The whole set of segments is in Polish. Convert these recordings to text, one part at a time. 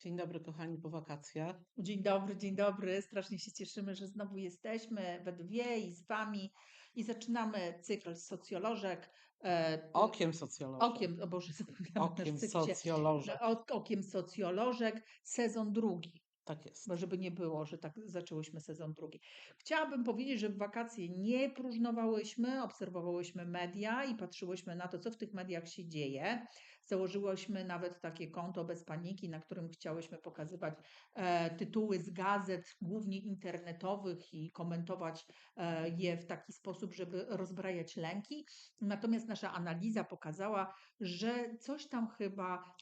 Dzień dobry, kochani, po wakacjach. Dzień dobry, dzień dobry. Strasznie się cieszymy, że znowu jesteśmy we dwie i z Wami i zaczynamy cykl socjolożek. e, Okiem socjologa. Okiem, o Boże, Okiem socjolożek. Ok- Okiem socjolożek, sezon drugi. Tak jest. Bo żeby nie było, że tak zaczęłyśmy sezon drugi. Chciałabym powiedzieć, że w wakacje nie próżnowałyśmy, obserwowałyśmy media i patrzyłyśmy na to, co w tych mediach się dzieje. Założyłyśmy nawet takie konto bez paniki, na którym chciałyśmy pokazywać e, tytuły z gazet, głównie internetowych i komentować e, je w taki sposób, żeby rozbrajać lęki. Natomiast nasza analiza pokazała, że coś tam chyba.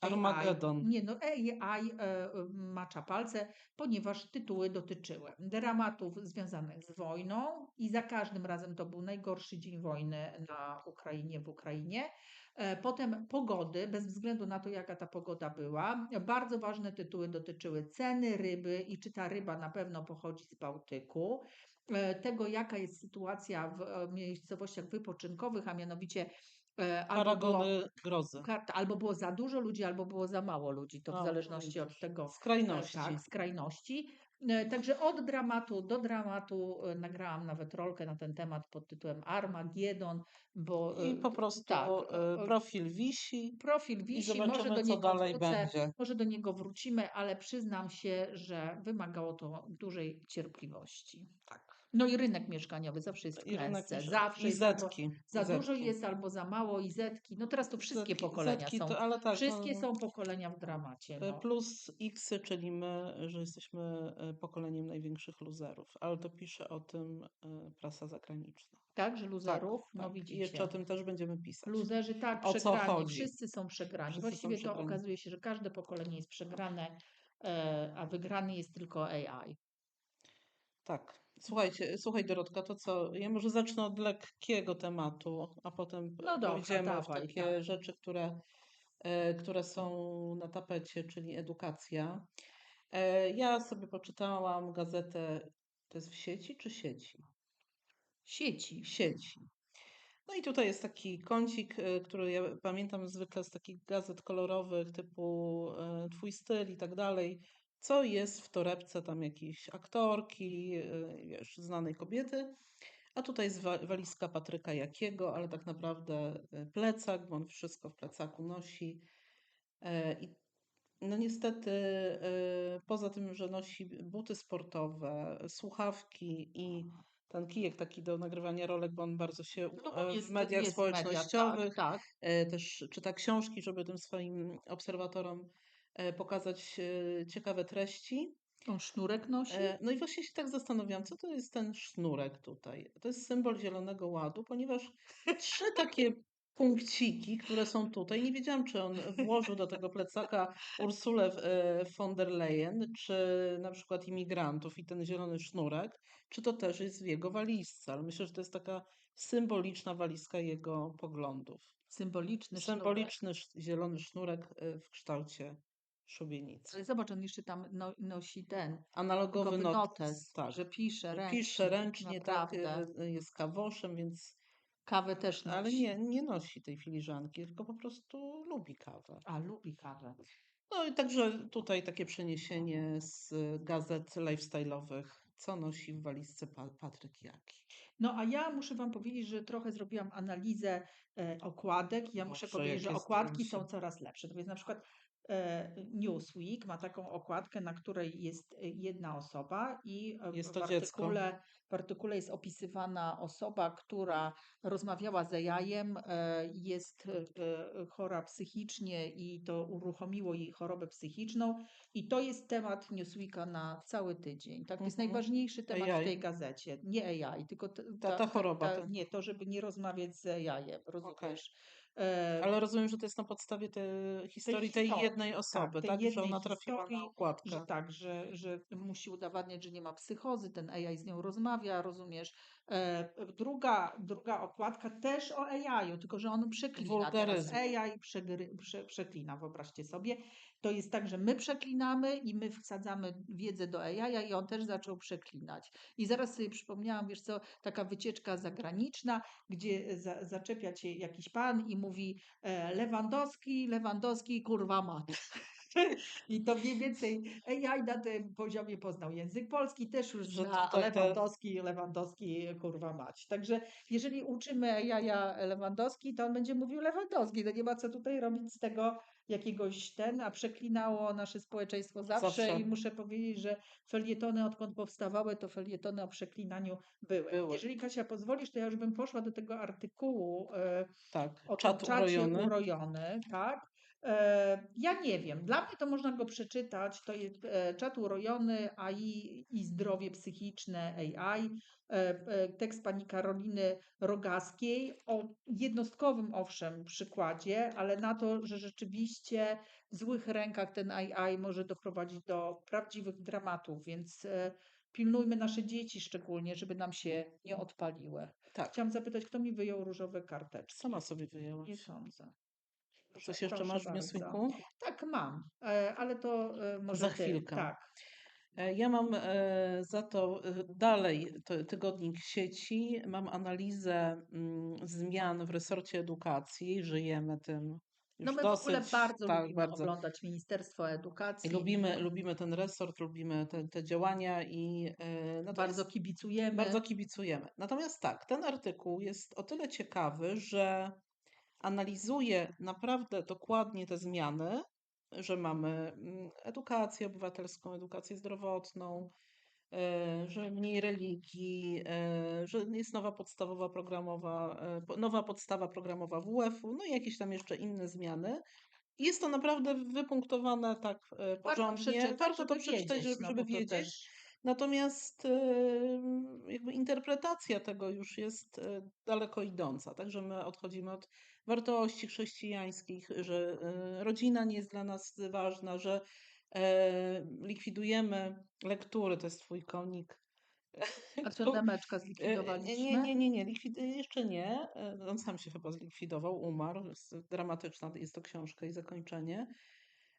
AI, nie no AI e, macza palce, ponieważ tytuły dotyczyły dramatów związanych z wojną i za każdym razem to był najgorszy dzień wojny na Ukrainie, w Ukrainie. E, Potem pogody, bez względu na to, jaka ta pogoda była. Bardzo ważne tytuły dotyczyły ceny ryby i czy ta ryba na pewno pochodzi z Bałtyku, e, tego, jaka jest sytuacja w e, miejscowościach wypoczynkowych, a mianowicie albo było, grozy. albo było za dużo ludzi, albo było za mało ludzi. To w A, zależności od tego, Skrajności. tak, skrajności. E, Także od dramatu do dramatu e, nagrałam nawet rolkę na ten temat pod tytułem Armageddon, bo I e, po prostu tak, profil wisi profil i wisi, może zobaczymy, do co niego dalej wrócę, będzie. może do niego wrócimy, ale przyznam się, że wymagało to dużej cierpliwości. Tak. No i rynek mieszkaniowy zawsze jest w klęsce, zawsze I jest albo zetki. za zetki. dużo jest albo za mało i zetki. No teraz to wszystkie Zetki- pokolenia zetki są. To, tak, Wszystkie no, są pokolenia w dramacie. e, No. Plus X, czyli my, że jesteśmy e, pokoleniem największych luzerów, ale to pisze o tym e, prasa zagraniczna. Tak, że luzerów, no tak. widzicie. I jeszcze o tym też będziemy pisać. Luzerzy tak, O co przegrani. chodzi? Wszyscy są przegrani. Wszyscy są Właściwie to przegrani. okazuje się, że każde pokolenie jest przegrane, e, a wygrany jest tylko AI. Tak. Słuchajcie, słuchaj Dorotka, to co? Ja może zacznę od lekkiego tematu, a potem No dobra, pójdziemy w dawaj, takie tak. rzeczy, które, e, które są na tapecie, czyli edukacja. E, Ja sobie poczytałam gazetę, to jest w sieci czy sieci? Sieci. W sieci. No i tutaj jest taki kącik, e, który ja pamiętam zwykle z takich gazet kolorowych typu Twój styl i tak dalej. Co jest w torebce tam jakiejś aktorki, e, wiesz, znanej kobiety. A tutaj jest wa- walizka Patryka Jakiego, ale tak naprawdę e, plecak, bo on wszystko w plecaku nosi. E, I no niestety, e, poza tym, że nosi buty sportowe, słuchawki i ten kijek taki do nagrywania rolek, bo on bardzo się No, e, jest- w mediach mediach, społecznościowych tak, tak. e, też czyta książki, żeby tym swoim obserwatorom pokazać e, ciekawe treści. On sznurek nosi? E, No i właśnie się tak zastanawiam, co to jest ten sznurek tutaj. To jest symbol Zielonego Ładu, ponieważ trzy takie punkciki, które są tutaj, nie wiedziałam, czy on włożył do tego plecaka Ursulę e, von der Leyen, czy na przykład imigrantów i ten zielony sznurek, czy to też jest w jego walizce, ale myślę, że to jest taka symboliczna walizka jego poglądów. Symboliczny sznurek. Symboliczny sz- zielony sznurek e, w kształcie szubienicy. Ale zobacz, on jeszcze tam no, nosi ten Analogowy notes, notes, tak. że pisze ręcznie. Pisze ręcznie, tak, naprawdę. e, jest kawoszem, więc. Kawę też nosi. Ale nie, nie nosi tej filiżanki, tylko po prostu lubi kawę. A, lubi kawę. No i także tutaj takie przeniesienie z gazet lifestyle'owych, co nosi w walizce pa Patryk Jaki. No a ja muszę Wam powiedzieć, że trochę zrobiłam analizę e, okładek. Ja muszę Boże, powiedzieć, że okładki są coraz lepsze. To jest na przykład e, Newsweek ma taką okładkę, na której jest e, jedna osoba i e, Jest w, to dziecko. artykule, w artykule jest opisywana osoba, która rozmawiała z jajem, e, jest e, e, chora psychicznie i to uruchomiło jej chorobę psychiczną i to jest temat Newsweeka na cały tydzień. Tak? To jest Mhm. najważniejszy temat AI. w tej gazecie. Nie AI, tylko t- Ta- ta choroba, ta- nie, to, żeby nie rozmawiać z jajem, rozumiesz? Okej. Ale rozumiem, że to jest na podstawie tej historii tej historii, jednej osoby, tej tak? Że jednej ona trafiła na okładkę. że tak, że, że musi udowadniać, że nie ma psychozy, ten AI z nią rozmawia, rozumiesz? Druga, druga okładka też o AI-u, tylko że on przeklina teraz. AI przegry, prze, przeklina, wyobraźcie sobie. To jest tak, że my przeklinamy i my wsadzamy wiedzę do AI i on też zaczął przeklinać. I zaraz sobie przypomniałam, wiesz co, taka wycieczka zagraniczna, gdzie za, zaczepia cię jakiś pan i mówi e, Lewandowski, Lewandowski, kurwa mat. I to mniej więcej AI na tym poziomie poznał język polski, też już zna Lewandowski, Lewandowski, kurwa mać. Także jeżeli uczymy AI Lewandowski, to on będzie mówił Lewandowski. No nie ma co tutaj robić z tego jakiegoś ten, a przeklinało nasze społeczeństwo zawsze, Zawsze. i muszę powiedzieć, że felietony odkąd powstawały, to felietony o przeklinaniu były. Były. Jeżeli Kasia pozwolisz, to ja już bym poszła do tego artykułu e, Tak, o czat czacie urojony. urojony, tak? E, ja nie wiem, dla mnie to można go przeczytać, to jest e, czat urojony, AI i zdrowie psychiczne AI, tekst pani Karoliny Rogaskiej o jednostkowym owszem przykładzie, ale na to, że rzeczywiście w złych rękach ten AI może doprowadzić do prawdziwych dramatów, więc e, pilnujmy nasze dzieci szczególnie, żeby nam się nie odpaliły. Tak, Chciałam zapytać, kto mi wyjął różowe karteczki? sama sobie wyjęłaś. Nie sądzę. Coś jeszcze masz w newsweeku? Tak, mam, e, ale to e, może Za ty. chwilkę. Tak. E, Ja mam e, za to e, dalej tygodnik sieci, mam analizę mm, zmian w resorcie edukacji, żyjemy tym już No my dosyć. w ogóle bardzo tak, lubimy bardzo. oglądać Ministerstwo Edukacji. Lubimy, lubimy ten resort, lubimy te, te działania i natomiast Bardzo kibicujemy. bardzo kibicujemy. Natomiast tak, ten artykuł jest o tyle ciekawy, że analizuje naprawdę dokładnie te zmiany, że mamy mm, edukację obywatelską, edukację zdrowotną, e, że mniej religii, e, że jest nowa podstawowa programowa, e, nowa podstawa programowa WF-u, no i jakieś tam jeszcze inne zmiany. Jest to naprawdę wypunktowane tak porządnie. Warto to przeczytać, żeby, no żeby wiedzieć. Natomiast jakby interpretacja tego już jest daleko idąca. Także my odchodzimy od wartości chrześcijańskich, że e, rodzina nie jest dla nas ważna, że e, likwidujemy lektury, to jest twój konik. A co To- Nemeczka E, zlikwidowaliśmy? Nie, nie, nie, nie, likwid... jeszcze nie. On sam się chyba zlikwidował, umarł. Dramatyczna jest to książka i zakończenie.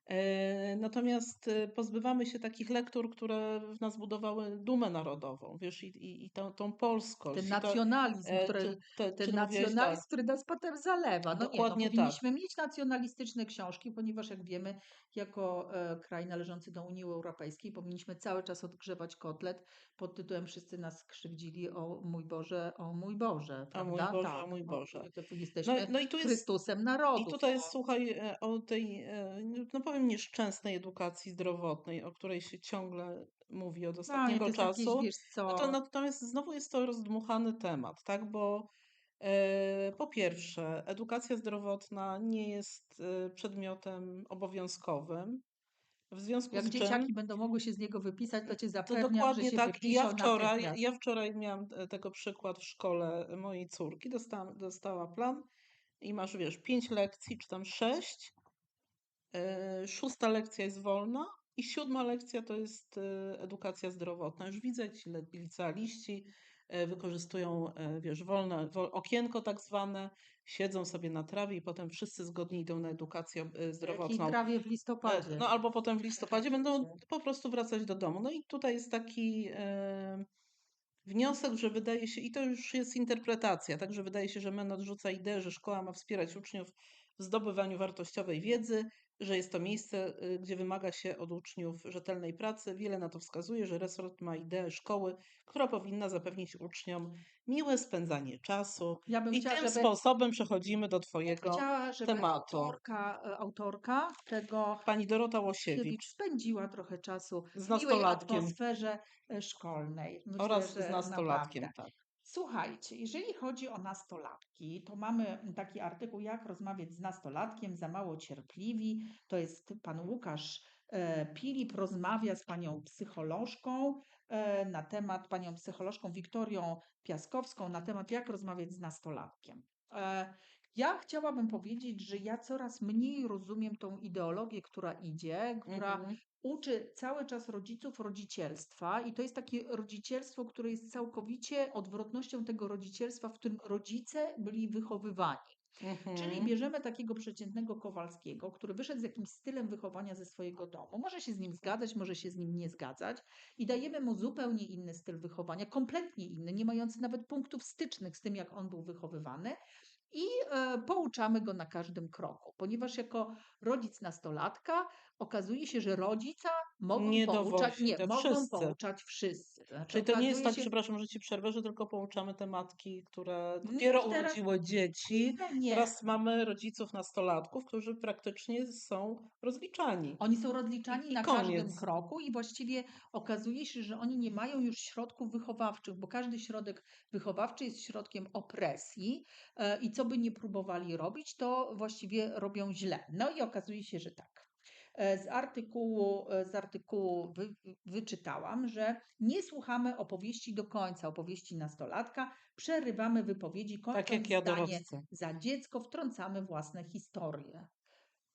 E, Natomiast e, pozbywamy się takich lektur, które w nas budowały dumę narodową, wiesz, i, i, i tą, tą polskość. Ten i to, nacjonalizm, e, który, te- ten nacjonalizm, tak. który nas potem zalewa. No Dokładnie nie, tak. no, powinniśmy mieć nacjonalistyczne książki, ponieważ jak wiemy, jako kraj należący do Unii Europejskiej, powinniśmy cały czas odgrzewać kotlet pod tytułem Wszyscy nas krzywdzili, o mój Boże, o mój Boże. O mój prawda? Boże, tak, o mój no, Boże. to Jesteśmy no i tu jest- Chrystusem narodu. I tutaj jest, słuchaj, e, o tej, no powiem, nieszczęsnej edukacji zdrowotnej, o której się ciągle mówi od to ostatniego jest czasu. Jakieś, No to natomiast znowu jest to rozdmuchany temat, tak? Bo e, po pierwsze, edukacja zdrowotna nie jest e, przedmiotem obowiązkowym. W związku jak z czym dzieciaki będą mogły się z niego wypisać, to cię to zapewniam, dokładnie że się tak. I ja wczoraj, ja wczoraj miałam e, tego przykład w szkole mojej córki. Dostałam, dostała plan i masz, wiesz, pięć lekcji, czy tam sześć. E, Szósta lekcja jest wolna i siódma lekcja to jest e, edukacja zdrowotna. Już widzę, ci licealiści e, wykorzystują, wiesz, wolne, wol, okienko tak zwane, siedzą sobie na trawie i potem wszyscy zgodnie idą na edukację e, Jakiej zdrowotną. trawie w listopadzie. No albo potem w listopadzie będą po prostu wracać do domu. No i tutaj jest taki wniosek, że wydaje się, i to już jest interpretacja, także wydaje się, że MEN odrzuca ideę, że szkoła ma wspierać uczniów w zdobywaniu wartościowej wiedzy, że jest to miejsce, y, gdzie wymaga się od uczniów rzetelnej pracy. Wiele na to wskazuje, że resort ma ideę szkoły, która powinna zapewnić uczniom miłe spędzanie czasu. Ja I chciała, tym żeby, sposobem przechodzimy do Twojego chciała, tematu. autorka, e, autorka tego Pani Dorota Siewicz Łosiewicz spędziła trochę czasu z w nastolatkiem atmosferze e, szkolnej. Myślę, oraz z nastolatkiem, naprawdę. tak. Słuchajcie, jeżeli chodzi o nastolatki, to mamy taki artykuł, jak rozmawiać z nastolatkiem, za mało cierpliwi. To jest pan Łukasz e, Pilip rozmawia z panią psycholożką e, na temat, panią psycholożką Wiktorią Piaskowską na temat, jak rozmawiać z nastolatkiem. E, Ja chciałabym powiedzieć, że ja coraz mniej rozumiem tą ideologię, która idzie, która Mhm. Uczy cały czas rodziców rodzicielstwa i to jest takie rodzicielstwo, które jest całkowicie odwrotnością tego rodzicielstwa, w którym rodzice byli wychowywani. Czyli Mhm. bierzemy takiego przeciętnego Kowalskiego, który wyszedł z jakimś stylem wychowania ze swojego domu. Może się z nim zgadzać, może się z nim nie zgadzać i dajemy mu zupełnie inny styl wychowania, kompletnie inny, nie mający nawet punktów stycznych z tym, jak on był wychowywany. I e, pouczamy go na każdym kroku, ponieważ jako rodzic nastolatka okazuje się, że rodzica mogą Nie pouczać, nie, to mogą wszyscy. pouczać wszyscy. Znaczy, Czyli to nie jest tak, się, przepraszam, że ci przerwę, że tylko pouczamy te matki, które Nie, dopiero teraz- urodziły dzieci. nie, nie. Teraz mamy rodziców nastolatków, którzy praktycznie są rozliczani. Oni są rozliczani I na koniec. każdym kroku i właściwie okazuje się, że oni nie mają już środków wychowawczych, bo każdy środek wychowawczy jest środkiem opresji e, i co by nie próbowali robić, to właściwie robią źle. No i okazuje się, że tak. E, Z artykułu, e, z artykułu wy, wyczytałam, że nie słuchamy opowieści do końca, opowieści nastolatka, przerywamy wypowiedzi, kończąc Tak jak ja zdanie dorosłe. za dziecko, wtrącamy własne historie.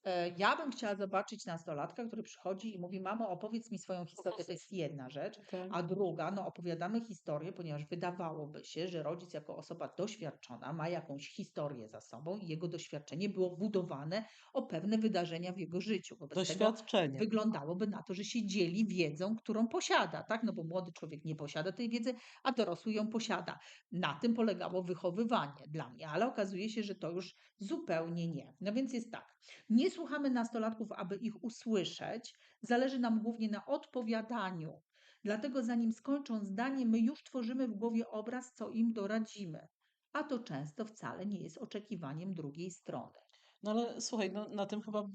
E, Ja bym chciała zobaczyć nastolatka, który przychodzi i mówi: Mamo, opowiedz mi swoją historię. To jest jedna rzecz. Tak. A druga, no opowiadamy historię, ponieważ wydawałoby się, że rodzic jako osoba doświadczona ma jakąś historię za sobą i jego doświadczenie było budowane o pewne wydarzenia w jego życiu. Wobec tego Doświadczenie. wyglądałoby na to, że się dzieli wiedzą, którą posiada, tak? No bo młody człowiek nie posiada tej wiedzy, a dorosły ją posiada. Na tym polegało wychowywanie dla mnie, ale okazuje się, że to już zupełnie nie. No więc jest tak. Nie słuchamy nastolatków, aby ich usłyszeć. Zależy nam głównie na odpowiadaniu. Dlatego zanim skończą zdanie, my już tworzymy w głowie obraz, co im doradzimy. A to często wcale nie jest oczekiwaniem drugiej strony. No ale słuchaj, no, na tym chyba e,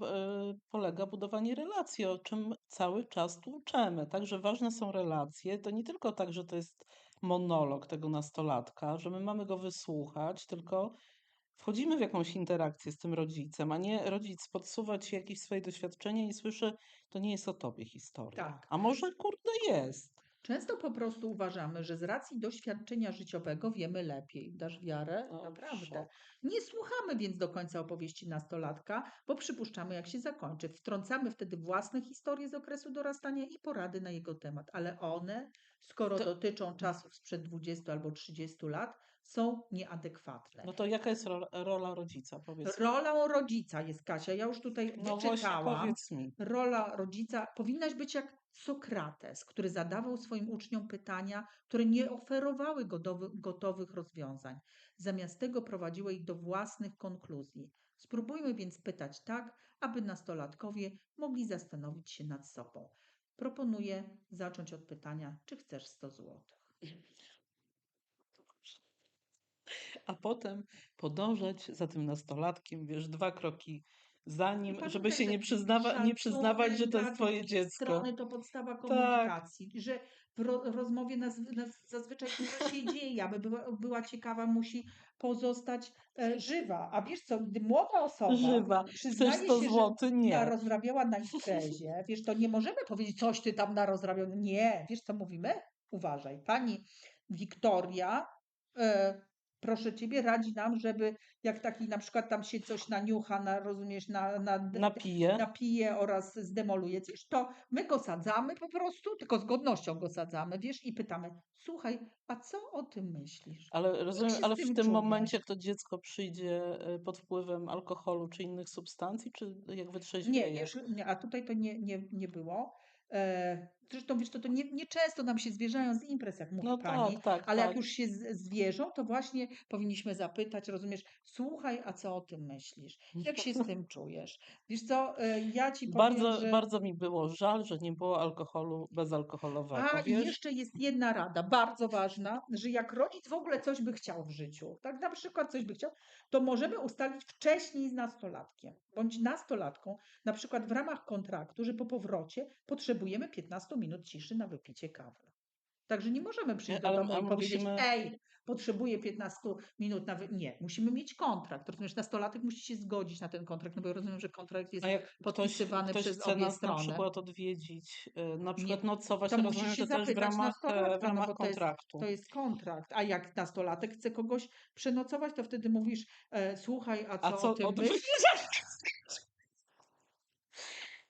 polega budowanie relacji, o czym cały czas tłuczemy. Także ważne są relacje. To nie tylko tak, że to jest monolog tego nastolatka, że my mamy go wysłuchać, tylko wchodzimy w jakąś interakcję z tym rodzicem, a nie rodzic podsuwa ci jakieś swoje doświadczenie i słyszy, to nie jest o tobie historia. Tak. A może kurde jest. Często po prostu uważamy, że z racji doświadczenia życiowego wiemy lepiej. Dasz wiarę? O, Naprawdę. szok. Nie słuchamy więc do końca opowieści nastolatka, bo przypuszczamy, jak się zakończy. Wtrącamy wtedy własne historie z okresu dorastania i porady na jego temat, ale one, skoro To- dotyczą czasów sprzed 20 albo 30 lat, są nieadekwatne. No to jaka jest ro- rola rodzica? Powiedz. mi. Rolą rodzica jest Kasia. Ja już tutaj No wyczytałam powiedz mi. rola rodzica powinnaś być jak Sokrates, który zadawał swoim uczniom pytania, które nie oferowały gotowy, gotowych rozwiązań. Zamiast tego prowadziły ich do własnych konkluzji. Spróbujmy więc pytać tak, aby nastolatkowie mogli zastanowić się nad sobą. Proponuję zacząć od pytania, czy chcesz 100 złotych? a potem podążać za tym nastolatkiem, wiesz, dwa kroki za nim, żeby Pamiętaj, się nie, przyznawa, nie przyznawać, że to jest twoje dziecko. strony to podstawa Tak. komunikacji, że w ro, rozmowie nas zazwyczaj dużo się dzieje, aby była, była ciekawa, musi pozostać e, żywa. A wiesz co, gdy młoda osoba Żywa. Chcesz przyznaje 100 się, że zł? Nie. narozrabiała na imprezie, wiesz, to nie możemy powiedzieć, coś ty tam narozrabiał. Nie, wiesz co mówimy? Uważaj, pani Wiktoria, e, proszę ciebie, radzi nam, żeby jak taki na przykład tam się coś naniucha, na, rozumiesz, na, na, Napije. napije oraz zdemoluje coś, to my go sadzamy po prostu, tylko z godnością go sadzamy, wiesz, i pytamy, słuchaj, a co o tym myślisz? Ale rozumiem, ale w tym czujesz? momencie, to dziecko przyjdzie e, pod wpływem alkoholu czy innych substancji, czy jak wytrzeźwieje? nie, nie, a tutaj to nie, nie, nie było. E, zresztą wiesz, to, to nie, nie często nam się zwierzają z imprez, jak mówi No pani, tak, tak, ale jak tak. już się zwierzą, to właśnie powinniśmy zapytać, rozumiesz, słuchaj, a co o tym myślisz? Jak się z tym czujesz? Wiesz co, e, ja ci powiem, Bardzo, że... bardzo mi było żal, że nie było alkoholu bezalkoholowego, A i wiesz? jeszcze jest jedna rada, bardzo ważna, że jak rodzic w ogóle coś by chciał w życiu, tak na przykład coś by chciał, to możemy ustalić wcześniej z nastolatkiem bądź nastolatką, na przykład w ramach kontraktu, że po powrocie potrzebujemy 15 minut ciszy na wypicie kawy. Także nie możemy przyjść do Ale- domu i powiedzieć, musimy- ej, potrzebuję 15 minut na wy... Nie, musimy mieć kontrakt. Rozumiesz, nastolatek musi się zgodzić na ten kontrakt, no bo ja rozumiem, że kontrakt jest jak ktoś, podpisywany ktoś przez obie nas na strony. przykład odwiedzić, e, na Nie, przykład nocować, to to rozumiem, się że też w ramach, e, w nastolatka, no ramach bo to jest- kontraktu. To jest kontrakt. A jak nastolatek chce kogoś przenocować, to wtedy mówisz, e, słuchaj, a co, A co o tym?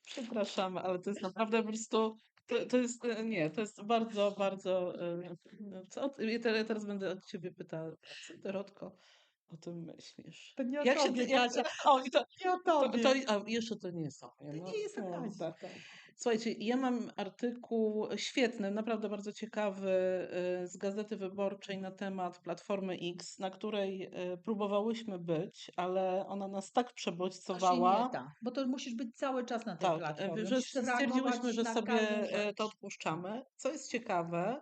Przepraszamy, ale to jest naprawdę po prostu. To, to jest, e, nie, to jest bardzo, bardzo. e, Co, ja teraz będę od ciebie pytała, Dorotko, o tym myślisz? To nie o Jak się tobie, jak Kasia. o to Nie o to tobie. to a jeszcze to nie jest o mnie, To no, nie jest o no tak. Słuchajcie, ja mam artykuł świetny, naprawdę bardzo ciekawy, y, z Gazety Wyborczej na temat Platformy X, na której, y, próbowałyśmy być, ale ona nas tak To się nie przebodźcowała da, bo to musisz być cały czas na tej tak, platformie. y, że Musisz stwierdziłyśmy, że sobie, to odpuszczamy. Co jest ciekawe,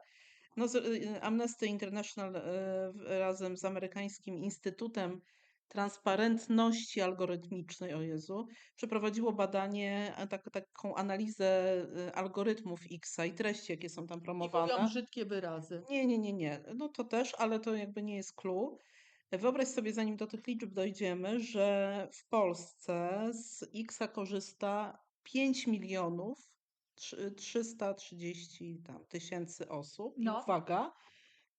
no z y, Amnesty International, y, razem z amerykańskim Instytutem Transparentności Algorytmicznej, o Jezu, przeprowadziło badanie, tak taką analizę, y, algorytmów Xa i treści, jakie są tam promowane. brzydkie wyrazy. Nie, nie, nie, nie. No to też, ale to jakby nie jest clue. Wyobraź sobie, zanim do tych liczb dojdziemy, że w Polsce z Xa korzysta 5 milionów 330 tam tysięcy osób. I No. uwaga,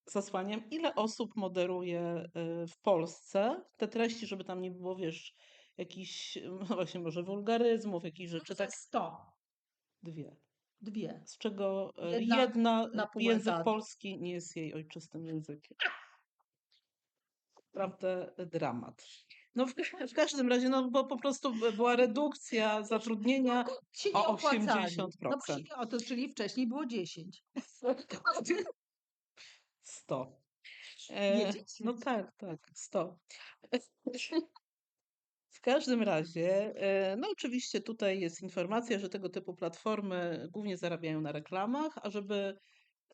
zasłaniam, ile osób moderuje y, w Polsce te treści, żeby tam nie było, wiesz, jakichś, no właśnie może wulgaryzmów, jakichś No rzeczy, tak? jest 100. Dwie. Dwie. Z czego y, Jedna jedna, na język etatu. polski nie jest jej ojczystym językiem. Naprawdę dramat. No w, w każdym razie, no bo po prostu by- była redukcja zatrudnienia No, o opłacali. 80%. No o to, czyli wcześniej było 10. 100. Nie E, 10. no tak, tak, 100. W każdym razie, e, no oczywiście tutaj jest informacja, że tego typu platformy głównie zarabiają na reklamach, a żeby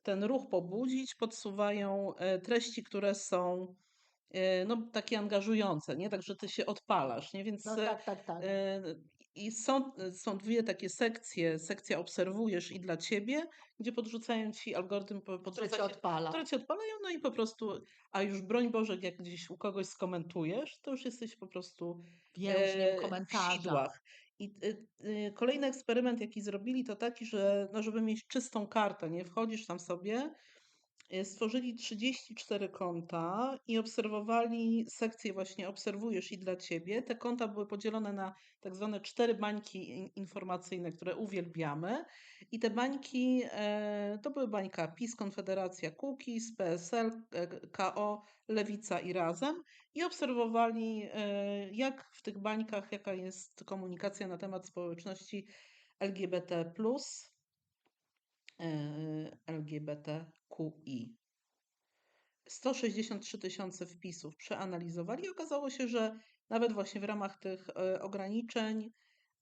ten ruch pobudzić, podsuwają e, treści, które są no, takie angażujące, nie? Także ty się odpalasz, nie? Więc No e, tak, tak, tak. e, i są, są dwie takie sekcje. Sekcja obserwujesz i dla ciebie, gdzie podrzucają ci algorytm, po- Które podrzuca cię ci, odpala. które cię odpalają, no i po prostu, a już broń Boże, jak gdzieś u kogoś skomentujesz, to już jesteś po prostu Więźniem e, w sidłach. I kolejny eksperyment, jaki zrobili, to taki, że no, żeby mieć czystą kartę, nie wchodzisz tam sobie, stworzyli 34 konta i obserwowali sekcję właśnie obserwujesz i dla ciebie. Te konta były podzielone na tak zwane cztery bańki in- informacyjne, które uwielbiamy. I te bańki e, to były bańka PiS, Konfederacja, Kukiz, PSL, e, KO, Lewica i Razem. I obserwowali, e, jak w tych bańkach, jaka jest komunikacja na temat społeczności LGBT, e, LGBTQI. 163 tysiące wpisów przeanalizowali i okazało się, że nawet właśnie w ramach tych e, ograniczeń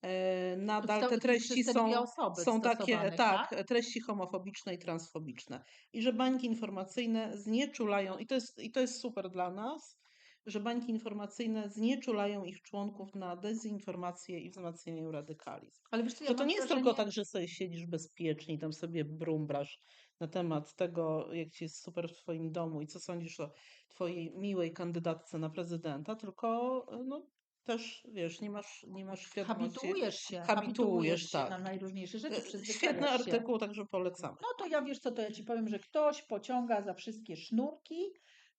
e, nadal te treści są, są takie, tak, tak? treści homofobiczne i transfobiczne. I że bańki informacyjne znieczulają, i to jest, i to jest super dla nas, że bańki informacyjne znieczulają ich członków na dezinformację i wzmacniają radykalizm. Ale wiesz co, ja to mam nie jest tylko tak, że sobie siedzisz bezpiecznie i tam sobie brumbrasz na temat tego, jak ci jest super w twoim domu i co sądzisz o twojej miłej kandydatce na prezydenta, tylko no, też, wiesz, nie masz, nie masz świadomości. habituujesz się, habituujesz, się tak. na najróżniejsze rzeczy, Y, Świetny przyzwyczajasz się. artykuł, także polecamy. No to ja wiesz co, to ja ci powiem, że ktoś pociąga za wszystkie sznurki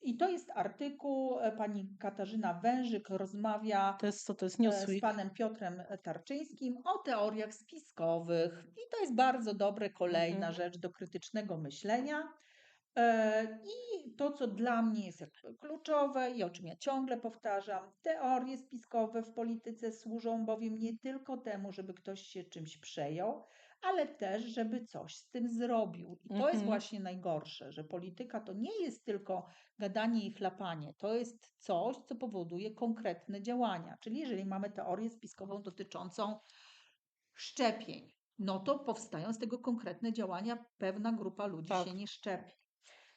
i to jest artykuł, e, pani Katarzyna Wężyk rozmawia To jest to jest e, z panem Piotrem Tarczyńskim o teoriach spiskowych. I to jest bardzo dobre, kolejna Mhm. rzecz do krytycznego myślenia. E, I to, co dla mnie jest kluczowe i o czym ja ciągle powtarzam, teorie spiskowe w polityce służą bowiem nie tylko temu, żeby ktoś się czymś przejął, ale też, żeby coś z tym zrobił. I to jest Mhm. właśnie najgorsze, że polityka to nie jest tylko gadanie i chlapanie, to jest coś, co powoduje konkretne działania. Czyli jeżeli mamy teorię spiskową dotyczącą szczepień, no to powstają z tego konkretne działania, pewna grupa ludzi Tak. się nie szczepi.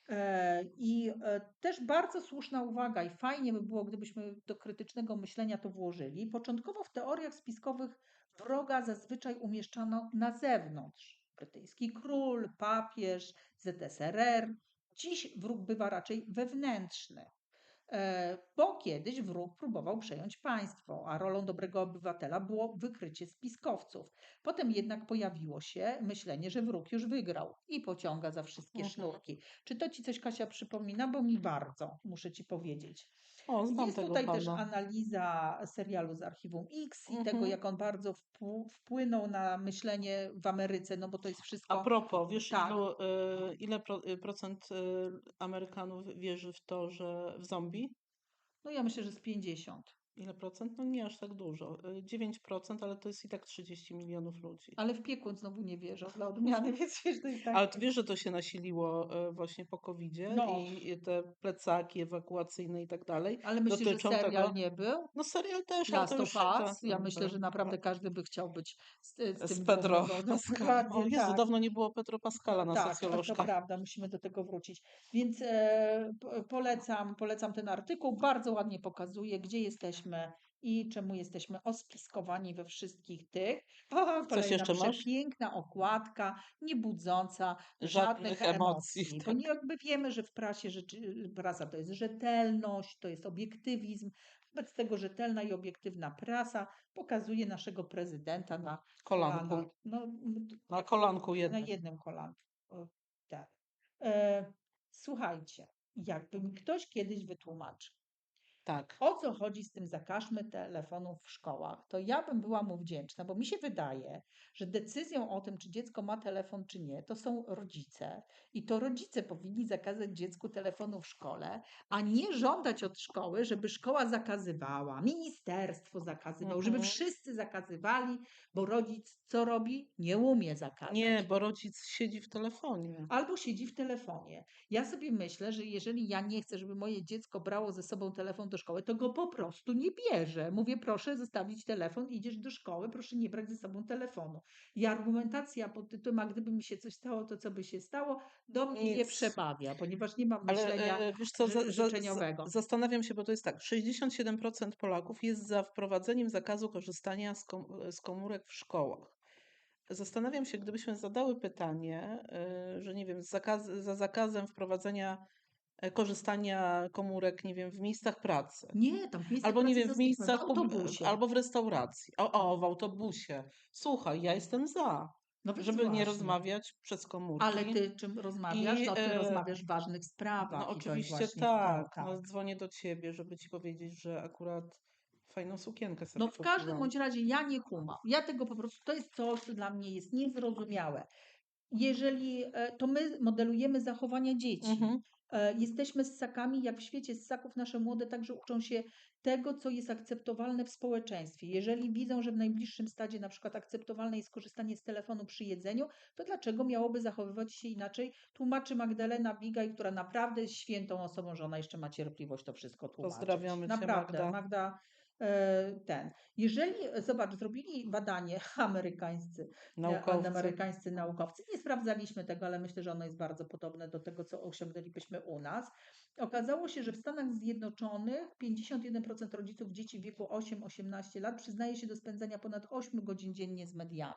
E, I e, też bardzo słuszna uwaga, i fajnie by było, gdybyśmy do krytycznego myślenia to włożyli. Początkowo w teoriach spiskowych wroga zazwyczaj umieszczano na zewnątrz. Brytyjski król, papież, ZSRR. Dziś wróg bywa raczej wewnętrzny. E, Bo kiedyś wróg próbował przejąć państwo, a rolą dobrego obywatela było wykrycie spiskowców. Potem jednak pojawiło się myślenie, że wróg już wygrał i pociąga za wszystkie Mhm. sznurki. Czy to ci coś, Kasia, przypomina? Bo mi bardzo, muszę ci powiedzieć. O, znam Jest tego tutaj też pana. analiza serialu z Archiwum X i tego, Mhm. jak on bardzo wpł- wpłynął na myślenie w Ameryce, no bo to jest A wszystko. propos, wiesz, Tak. ilu, y, ile y, procent y, Amerykanów wierzy w to, że w zombie? No ja myślę, że z 50. Ile procent? No nie aż tak dużo. Y, 9%, ale to jest i tak 30 milionów ludzi. Ale w piekło znowu nie wierzą dla odmiany, więc wiesz, to jest tak. Ale ty wiesz, że to się nasiliło e, właśnie po COVID-zie No. i te plecaki ewakuacyjne i tak dalej. Ale myślę, że serial tego- nie był. No serial też, Last to of tak, Us. Ja myślę, tak, że naprawdę no. każdy by chciał być z, z, Z tym Pedro. O dokładnie, Jezu, tak. dawno nie było Pedro Pascala na Tak, to socjolożka. prawda, musimy do tego wrócić. Więc e, po- polecam, polecam ten artykuł. Bardzo ładnie pokazuje, gdzie jesteśmy i czemu jesteśmy ospiskowani we wszystkich tych. O, kolejna jeszcze masz? przepiękna okładka, nie budząca Żadnych żadnych emocji, emocji. Bo tak. nie jakby wiemy, że w prasie rzeczy, prasa to jest rzetelność, to jest obiektywizm. Wobec tego rzetelna i obiektywna prasa pokazuje naszego prezydenta na Kolanku. No, Na kolanku na jednym. jednym kolanku. O, Tak. E, słuchajcie, jakby mi ktoś kiedyś wytłumaczył, Tak. o co chodzi z tym zakażmy telefonów w szkołach, to ja bym była mu wdzięczna, bo mi się wydaje, że decyzją o tym, czy dziecko ma telefon, czy nie, to są rodzice. I to rodzice powinni zakazać dziecku telefonu w szkole, a nie żądać od szkoły, żeby szkoła zakazywała, ministerstwo zakazywało, żeby Mhm. wszyscy zakazywali, bo rodzic co robi? Nie umie zakazać. Nie, bo rodzic siedzi w telefonie. Albo siedzi w telefonie. Ja sobie myślę, że jeżeli ja nie chcę, żeby moje dziecko brało ze sobą telefon do szkoły, to go po prostu nie bierze. Mówię, proszę zostawić telefon, idziesz do szkoły, proszę nie brać ze sobą telefonu. I argumentacja pod tytułem, a gdyby mi się coś stało, to co by się stało, do mnie nie Nic. przemawia, ponieważ nie mam Ale myślenia e, wiesz co, ży- za, za, życzeniowego. za, zastanawiam się, bo to jest tak, 67% Polaków jest za wprowadzeniem zakazu korzystania z, kom, z komórek w szkołach. Zastanawiam się, gdybyśmy zadały pytanie, e, że nie wiem, zakaz, za zakazem wprowadzenia e, korzystania komórek, nie wiem, w miejscach pracy. Nie, tam w miejscu Albo nie wiem, w miejscach, w autobusie. albo w restauracji. O, o, w autobusie. Słuchaj, ja jestem za, no żeby nie właśnie. rozmawiać przez komórki. Ale ty czym rozmawiasz? I, no ty e, rozmawiasz w ważnych sprawach. No oczywiście tak. No, dzwonię do ciebie, żeby ci powiedzieć, że akurat fajną sukienkę sobie No w każdym bądź razie ja nie kumam. Ja tego po prostu, to jest coś, co dla mnie jest niezrozumiałe. Jeżeli e, to my modelujemy zachowania dzieci, Mhm. E, jesteśmy ssakami, jak w świecie ssaków nasze młode także uczą się tego, co jest akceptowalne w społeczeństwie. Jeżeli widzą, że w najbliższym stadzie na przykład akceptowalne jest korzystanie z telefonu przy jedzeniu, to dlaczego miałoby zachowywać się inaczej? Tłumaczy Magdalena Bigaj, która naprawdę jest świętą osobą, że ona jeszcze ma cierpliwość to wszystko tłumaczyć. Pozdrawiamy cię, Naprawdę, Magda. Magda ten. Jeżeli, zobacz, zrobili badanie amerykańscy, Naukowcy. amerykańscy naukowcy. Nie sprawdzaliśmy tego, ale myślę, że ono jest bardzo podobne do tego, co osiągnęlibyśmy u nas. Okazało się, że w Stanach Zjednoczonych 51% rodziców dzieci w wieku 8-18 lat przyznaje się do spędzania ponad 8 godzin dziennie z mediami.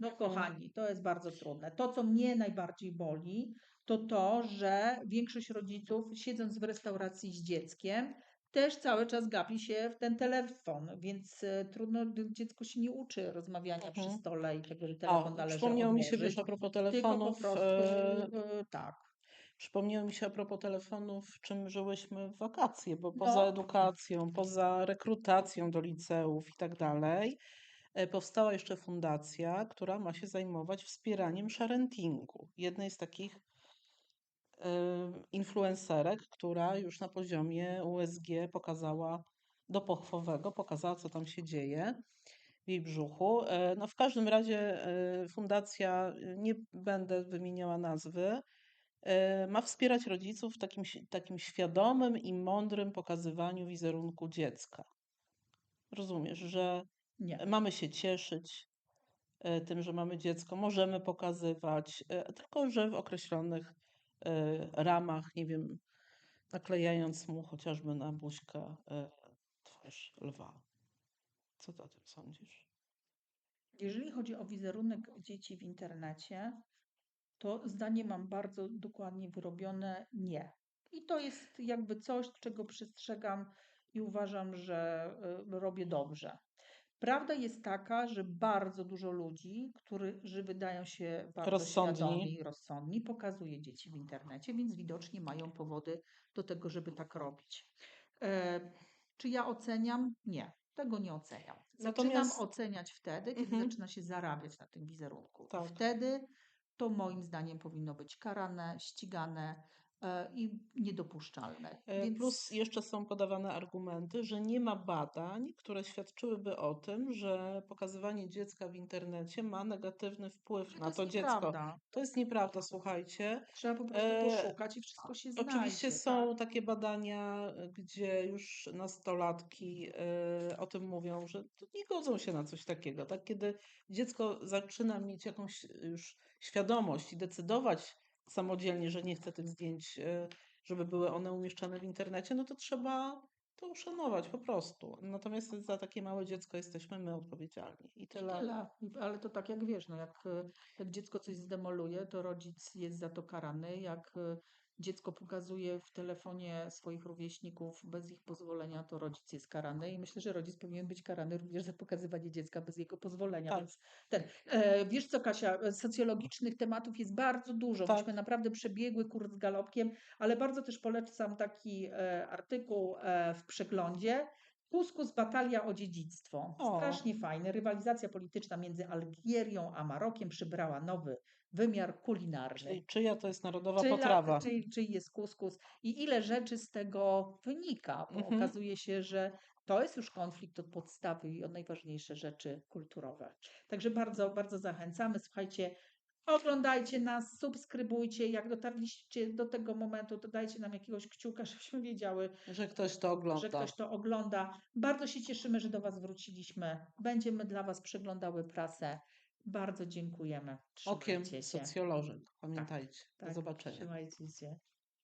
No Mhm. kochani, to jest bardzo trudne. To, co mnie najbardziej boli, to to, że większość rodziców siedząc w restauracji z dzieckiem, też cały czas gapi się w ten telefon, więc e, trudno, dziecko się nie uczy rozmawiania przy Mhm. stole i tego, że telefon O, należy przypomniało mi się, wiesz, a propos tylko po telefonów, prostu, e, e, tak. przypomniało mi się a propos telefonów, czym żyłyśmy w wakacje, bo No. poza edukacją, poza rekrutacją do liceów i tak dalej, e, powstała jeszcze fundacja, która ma się zajmować wspieraniem sharentingu. Jednej z takich influencerek, która już na poziomie USG pokazała do pochwowego, pokazała, co tam się dzieje w jej brzuchu. E, No w każdym razie e, fundacja, nie będę wymieniała nazwy, ma wspierać rodziców w takim, takim świadomym i mądrym pokazywaniu wizerunku dziecka. Rozumiesz, że Nie. mamy się cieszyć tym, że mamy dziecko, możemy pokazywać, tylko że w określonych ramach, nie wiem, naklejając mu chociażby na buźkę e, twarz lwa. Co ty o tym sądzisz? Jeżeli chodzi o wizerunek dzieci w internecie, to zdanie mam bardzo dokładnie wyrobione nie. I to jest jakby coś, czego przestrzegam i uważam, że y, robię dobrze. Prawda jest taka, że bardzo dużo ludzi, którzy wydają się bardzo Rozsądni. świadomi i rozsądni, pokazuje dzieci w internecie, więc widocznie mają powody do tego, żeby tak robić. E, czy ja oceniam? Nie, tego nie oceniam. Zaczynam Natomiast- oceniać wtedy, kiedy Mhm. zaczyna się zarabiać na tym wizerunku. Tak. Wtedy to moim zdaniem powinno być karane, ścigane i niedopuszczalne. E, Więc Plus jeszcze są podawane argumenty, że nie ma badań, które świadczyłyby o tym, że pokazywanie dziecka w internecie ma negatywny wpływ to na to dziecko. nieprawda. To jest nieprawda, słuchajcie. Trzeba po prostu E, poszukać i wszystko się znajdzie. Oczywiście są tak? takie badania, gdzie już nastolatki o tym mówią, że nie godzą się na coś takiego. Tak? Kiedy dziecko zaczyna mieć jakąś już świadomość i decydować samodzielnie, że nie chce tych zdjęć, y, żeby były one umieszczane w internecie, no to trzeba to uszanować po prostu. Natomiast za takie małe dziecko jesteśmy my odpowiedzialni. I tyle. Tyle. Ale to tak jak wiesz, no jak, e, jak dziecko coś zdemoluje, to rodzic jest za to karany. Jak e, dziecko pokazuje w telefonie swoich rówieśników bez ich pozwolenia, to rodzic jest karany. I myślę, że rodzic powinien być karany również za pokazywanie dziecka bez jego pozwolenia. Tak. Więc ten, e, wiesz co, Kasia, e, socjologicznych tematów jest bardzo dużo. Tak. Myśmy naprawdę przebiegły kurs z galopkiem, ale bardzo też polecam taki e, artykuł e, w przeglądzie. Kuskus batalia o dziedzictwo. O. Strasznie fajny. Rywalizacja polityczna między Algierią a Marokiem przybrała nowy wymiar kulinarny. Czyli czyja to jest narodowa Czyja- potrawa? Czyj, czyj jest kuskus i ile rzeczy z tego wynika, bo Mhm. okazuje się, że to jest już konflikt od podstawy i o najważniejsze rzeczy kulturowe. Także bardzo, bardzo zachęcamy. Słuchajcie, oglądajcie nas, subskrybujcie. Jak dotarliście do tego momentu, to dajcie nam jakiegoś kciuka, żebyśmy wiedziały, Że ktoś to ogląda. że ktoś to ogląda. Bardzo się cieszymy, że do Was wróciliśmy. Będziemy dla Was przeglądały prasę. Bardzo dziękujemy. Okiem Trzymajcie się. socjolożek. Pamiętajcie. Do Tak, zobaczenia. Trzymajcie się.